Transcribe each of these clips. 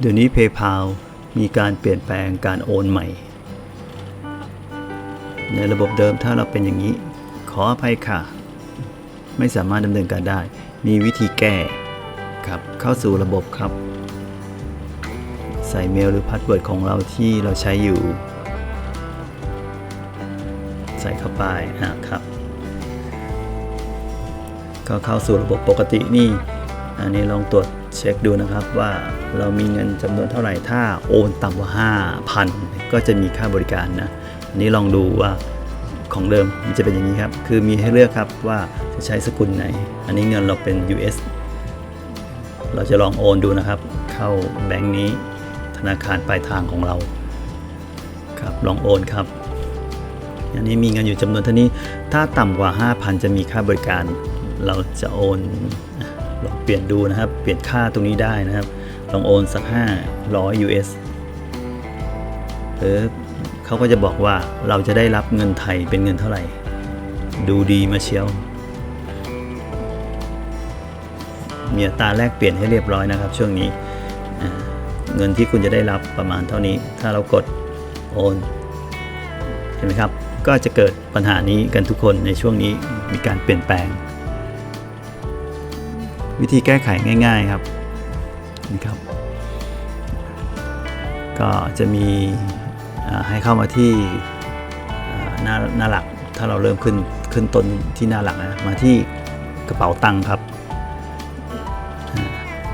เดี๋ยวนี้ PayPal มีการเปลี่ยนแปลงการโอนใหม่ ในระบบเดิมถ้าเราเป็นอย่างนี้ ขออภัยค่ะ ไม่สามารถดำเนินการได้ มีวิธีแก้ครับเข้าสู่ระบบครับ ใส่เมลหรือพาสเวิร์ดของเราที่เราใช้อยู่ ใส่เข้าไปอะครับ ก็เข้าสู่ระบบปกตินี่ อันนี้ลองตรวจเช็คดูนะครับว่าเรามีเงินจำนวนเท่าไหร่ถ้าโอนต่ำกว่า 5,000 ก็จะมีค่าบริการนะ อันนี้ลองดูว่าของเดิมมันจะเป็นอย่างนี้ครับ คือมีให้เลือกครับว่าจะใช้สกุลไหน อันนี้เงินเราเป็น US เราจะลองโอนดูนะครับ เข้าแบงก์นี้ธนาคารปลายทางของเราครับลองโอนครับ อันนี้มีเงินอยู่จำนวนเท่านี้ ถ้าต่ำกว่า 5,000 จะมีค่าบริการ เราจะโอน ลองเปลี่ยนดูนะครับ เปลี่ยนค่าตรงนี้ได้นะครับ ลองโอนสัก 500 US เออเขาก็จะบอกว่าเราจะได้รับเงินไทยเป็นเงินเท่าไหร่ ดูดีมาเชียว มีอัตราแลกเปลี่ยนให้เรียบร้อยนะครับ ช่วงนี้ เงินที่คุณจะได้รับประมาณเท่านี้ ถ้าเรากดโอนเห็นไหมครับ ก็จะเกิดปัญหานี้กันทุกคนในช่วงนี้มีการเปลี่ยนแปลง วิธีแก้ไขง่าย ๆครับนี่ครับ ก็จะมีให้เข้ามาที่หน้าหน้าหลักถ้าเราเริ่มขึ้นขึ้นต้นที่หน้าหลักนะมาที่กระเป๋าตังค์ครับ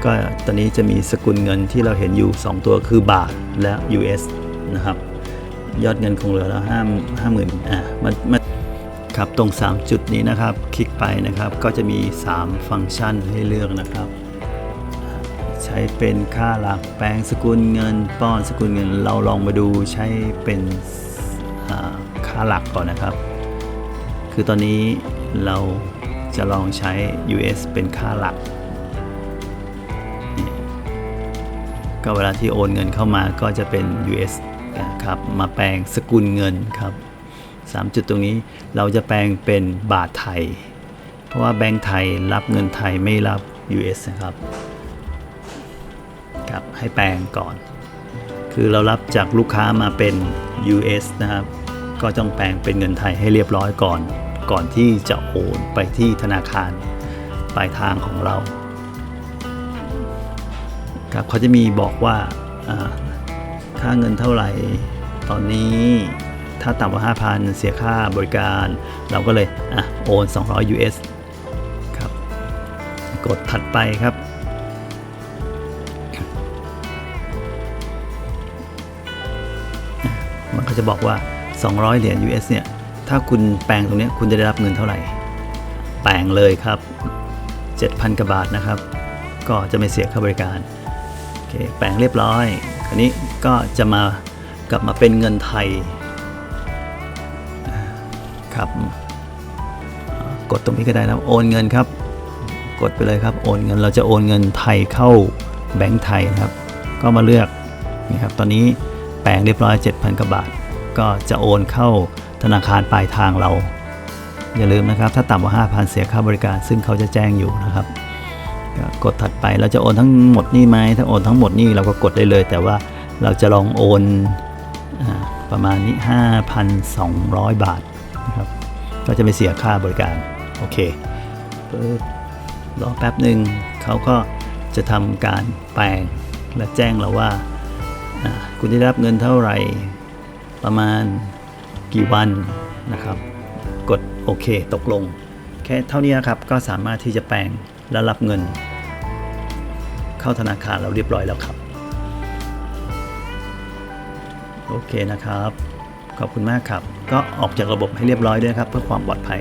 ก็ตอนนี้จะมีสกุลเงินที่เราเห็นอยู่ 2 ตัวคือบาทและ US นะครับ ยอดเงินคงเหลือแล้วห้าห้าหมื่นอ่ามันมัน ครับตรง 3 จุดนี้นะครับคลิกไปนะครับก็จะมี 3 ฟังก์ชันให้เลือกนะครับ ใช้เป็นค่าหลักแปลงสกุลเงินป้อนสกุลเงิน เราลองมาดูใช้เป็นค่าหลักก่อนนะครับ คือตอนนี้เราจะลองใช้ US เป็นค่าหลัก ก็เวลาที่โอนเงินเข้ามาก็จะเป็น US ครับมาแปลงสกุลเงินครับ สามจุดตรงนี้เราจะแปลงเป็นบาทไทย เพราะว่าแบงก์ไทยรับเงินไทยไม่รับ US นะครับครับให้แปลงก่อน คือเรารับจากลูกค้ามาเป็น US นะครับ ก็ต้องแปลงเป็นเงินไทยให้เรียบร้อยก่อน ก่อนที่จะโอนไปที่ธนาคารปลายทางของเราครับเขาจะมีบอกว่าค่าเงินเท่าไหร่ตอนนี้ ถ้าต่ำกว่า 5,000 เสียค่าบริการ เราก็เลยอะโอน 200 US ครับ กดถัดไปครับมันก็จะบอกว่า 200 เหรียญ US เนี่ย ถ้าคุณแปลงตรงนี้คุณจะได้รับเงินเท่าไหร่ แปลงเลยครับ 7,000 กว่าบาทนะครับ ก็จะไม่เสียค่าบริการ โอเค แปลงเรียบร้อย คราวนี้ก็จะมากลับมาเป็นเงินไทย ครับ กดตรงนี้ก็ได้นะโอนเงินครับ กดไปเลยครับ โอนเงิน เราจะโอนเงินไทยเข้าแบงก์ไทยนะครับ ก็มาเลือกนี่ครับ ตอนนี้แปลงเรียบร้อย7,000กว่าบาท ก็จะโอนเข้าธนาคารปลายทางเรา อย่าลืมนะครับ ถ้าต่ำกว่า 5,000 เสียค่าบริการ ซึ่งเขาจะแจ้งอยู่นะครับกกดถัดไป เราจะโอนทั้งหมดนี่ไหม ถ้าโอนทั้งหมดนี่เราก็กดได้เลย แต่ว่าเราจะลองโอนอประมาณนี้ 5,200 บาทนะครับ ก็จะไม่เสียค่าบริการ โอเครอแป๊บหนึ่งเขาก็จะทำการแปลงและแจ้งเราว่า คุณได้รับเงินเท่าไหร่ประมาณกี่วันนะครับ กดโอเคตกลง แค่เท่านี้นครับก็สามารถที่จะแปลงและรับเงิน เข้าธนาคารเราเรียบร้อยแล้วครับ โอเคนะครับ ขอบคุณมากครับ ก็ออกจากระบบให้เรียบร้อยด้วยครับ เพื่อความปลอดภัย